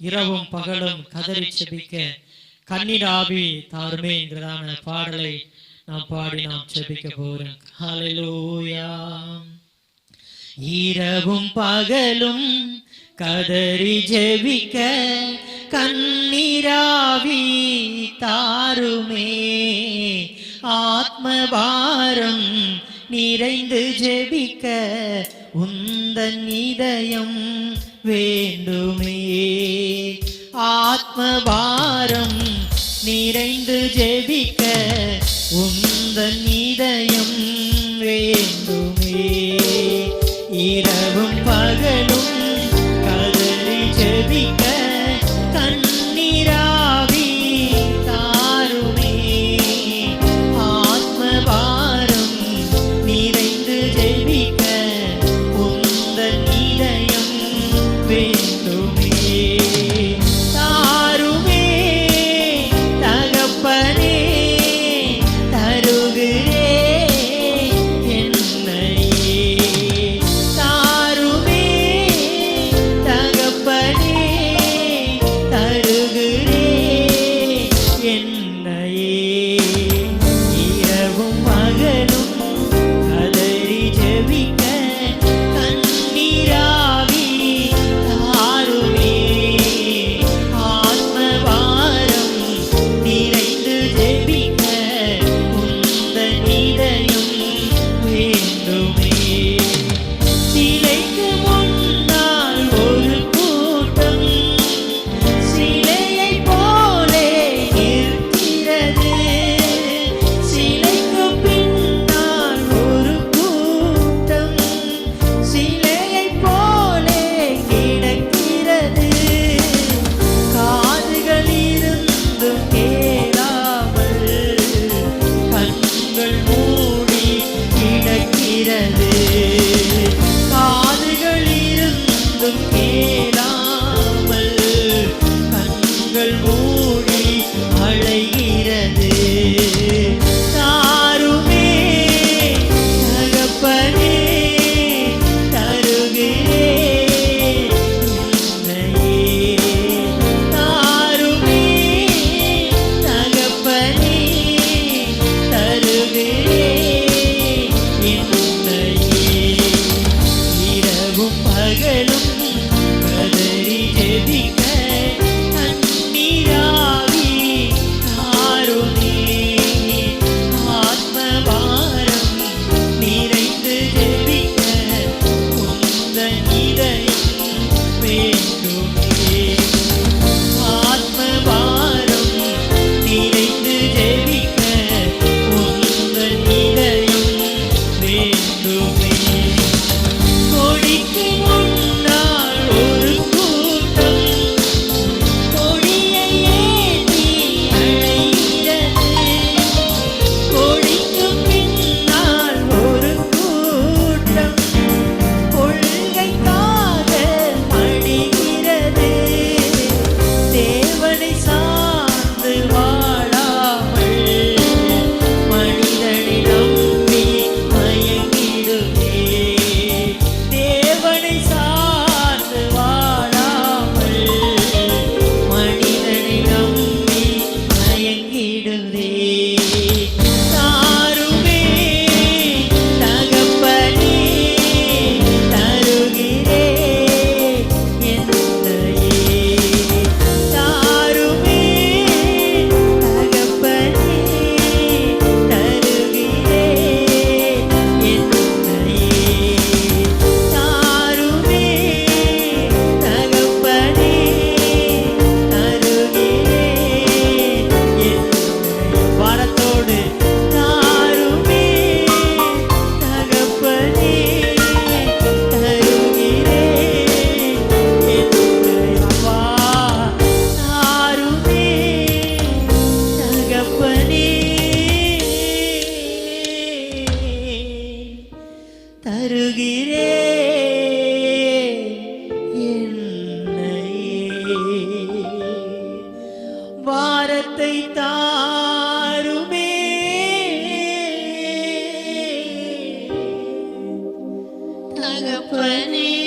இரவும் பகலும் கதறி செபிக்க. கண்ணீராவி தாருமே என்கிறதான பாடலை நாம் பாடி நாம் செபிக்க போறோம். ஹalleluya இரவும் பகலும் கதறி ஜெபிக்க கண்ணீராவி தாருமே. ஆத்மபாரம் நிறைந்து ஜெபிக்க உந்தன் இதயம் வேண்டுமே. ஆத்மபாரம் நிறைந்து ஜெபிக்க உந்தன் இதயம் வேண்டுமே. இரவும் ப கேட்கிறது காதுகள் இருந்தும் கேளாமல் கண்கள் மூடி அழைகிறது தாருமே தகப்பனே தருகிறே தாருமே தகப்பனே Nagapani.